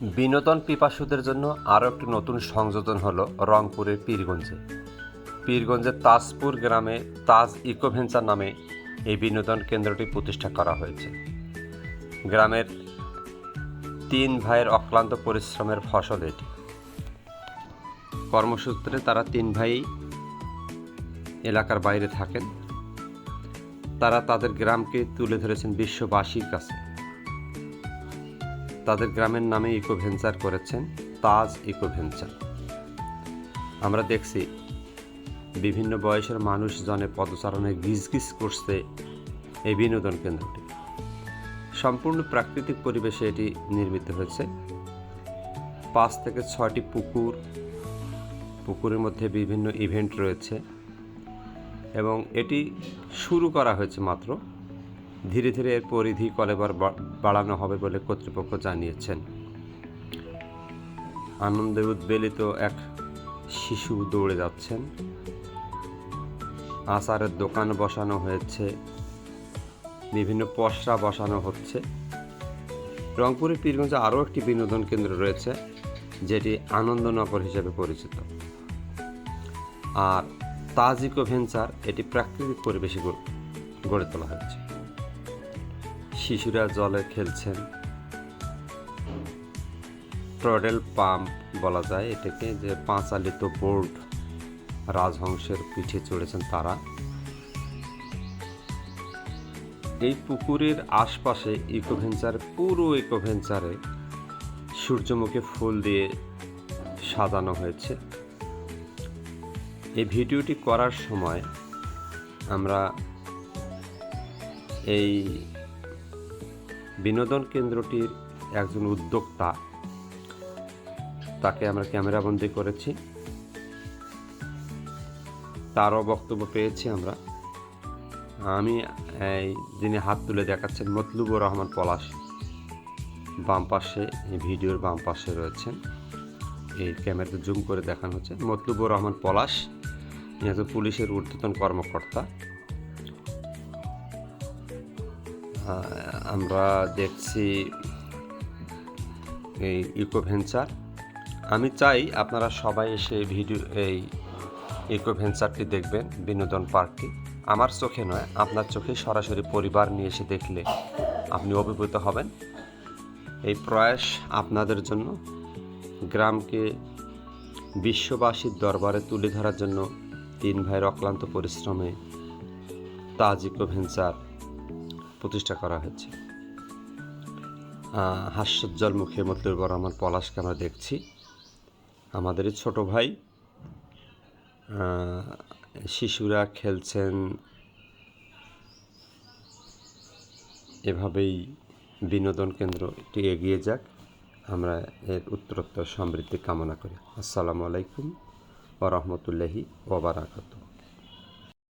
বিনোদন পিপাসুদের জন্য আরও একটি নতুন সংযোজন হলো রংপুরের পীরগঞ্জে। পীরগঞ্জের তাজপুর গ্রামে তাজ ইকোভেঞ্চার নামে এই বিনোদন কেন্দ্রটি প্রতিষ্ঠা করা হয়েছে। গ্রামের তিন ভাইয়ের অক্লান্ত পরিশ্রমের ফসল এটি। কর্মসূত্রে তারা তিন ভাই এলাকার বাইরে থাকেন। তারা তাদের গ্রামকে তুলে ধরেছেন বিশ্ববাসীর কাছে। তাদের গ্রামের নামে ইকো ভেঞ্চার করেছেন তাজ ইকো ভেঞ্চার আমরা দেখছি বিভিন্ন বয়সের মানুষজনে পদচারণে গিজ গিজ করছে এই বিনোদন কেন্দ্রটি। সম্পূর্ণ প্রাকৃতিক পরিবেশে এটি নির্মিত হয়েছে। পাঁচ থেকে ছয়টি পুকুর, পুকুরের মধ্যে বিভিন্ন ইভেন্ট রয়েছে এবং এটি শুরু করা হয়েছে মাত্র ধীরে ধীরে এর পরিধি কলেবার বাড়ানো হবে বলে কর্তৃপক্ষ জানিয়েছেন। আনন্দে উদ্বেলিত এক শিশু দৌড়ে যাচ্ছেন। আচারের দোকান বসানো হয়েছে। বিভিন্ন পসরা বসানো হচ্ছে। রংপুরের পীরগঞ্জে আরও একটি বিনোদন কেন্দ্র রয়েছে, যেটি আনন্দনগর হিসেবে পরিচিত। আর তাজ ইকো ভেঞ্চার এটি প্রাকৃতিক পরিবেশে গড়ে তোলা হয়েছে। শিশুরা জলে খেলছেন। ট্রডেল পাম্প বলা যায় এটাকে, যে পাঁচালিত বোর্ড রাজহংসের পিঠে চড়েছেন তারা। এই পুকুরের আশপাশে ইকোভেঞ্চার পুরো ইকোভেঞ্চারে সূর্যমুখী ফুল দিয়ে সাজানো হয়েছে। এই ভিডিওটি করার সময় আমরা এই বিনোদন কেন্দ্রটির একজন উদ্যোক্তা। তাকে আমরা ক্যামেরাবন্দি করেছি। তারও বক্তব্য পেয়েছি আমরা। আমি এই যিনি হাত তুলে দেখাচ্ছেন মতলুবুর রহমান পলাশ, বাম পাশে ভিডিওর বাম পাশে রয়েছেন। এই ক্যামেরাতে জুম করে দেখানো হচ্ছে। মতলুবুর রহমান পলাশ পুলিশের ঊর্ধ্বতন কর্মকর্তা। আমরা দেখছি এই ইকো ভেঞ্চার। আমি চাই আপনারা সবাই এসে ভিডিও, এই ইকো ভেঞ্চারটি দেখবেন, বিনোদন পার্কটি। আমার চোখে নয়, আপনার চোখে সরাসরি পরিবার নিয়ে এসে দেখলে আপনি অভিভূত হবেন। এই প্রয়াস আপনাদের জন্য, গ্রামকে বিশ্ববাসীর দরবারে তুলে ধরার জন্য তিন ভাইয়ের অক্লান্ত পরিশ্রমে তাজ ইকো ভেঞ্চার প্রতিষ্ঠা করা হয়েছে। হাস্যোজ্জ্বল মুখে মতলুর রহমান পলাশকে আমরা দেখছি? আমাদেরই ছোট ভাই শিশুরা খেলছেন এভাবেই বিনোদন কেন্দ্রটি এগিয়ে যাক। আমরা এর উত্তরোত্তর সমৃদ্ধি কামনা করি। আসসালামু আলাইকুম ও রহমতুল্লাহি ওবরাকাতু